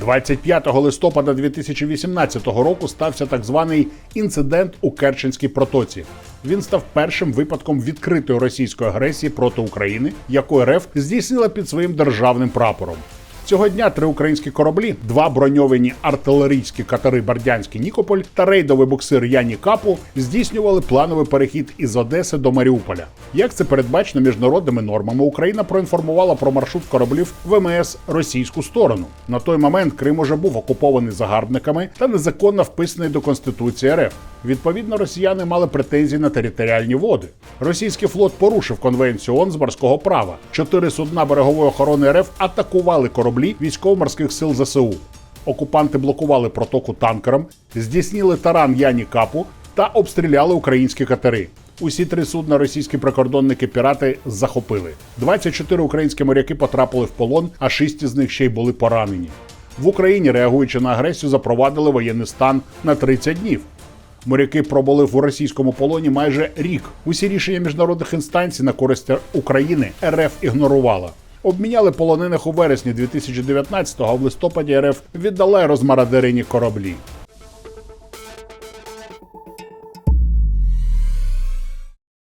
25 листопада 2018 року стався так званий інцидент у Керченській протоці. Він став першим випадком відкритої російської агресії проти України, яку РФ здійснила під своїм державним прапором. Цього дня три українські кораблі, два броньовані артилерійські катери Бердянський Нікополь та рейдовий буксир Яні Капу здійснювали плановий перехід із Одеси до Маріуполя. Як це передбачено міжнародними нормами, Україна проінформувала про маршрут кораблів ВМС російську сторону. На той момент Крим уже був окупований загарбниками та незаконно вписаний до Конституції РФ. Відповідно, росіяни мали претензії на територіальні води. Російський флот порушив конвенцію ООН з морського права. Чотири судна берегової охорони РФ атакували кораблі військово-морських сил ЗСУ. Окупанти блокували протоку танкерам, здійснили таран Яні Капу та обстріляли українські катери. Усі три судна російські прикордонники пірати захопили. 24 українські моряки потрапили в полон, а шість із них ще й були поранені. В Україні, реагуючи на агресію, запровадили воєнний стан на 30 днів. Моряки пробули в російському полоні майже рік. Усі рішення міжнародних інстанцій на користь України РФ ігнорувала. Обміняли полонених у вересні 2019-го, а в листопаді РФ віддала розмарадерині кораблі.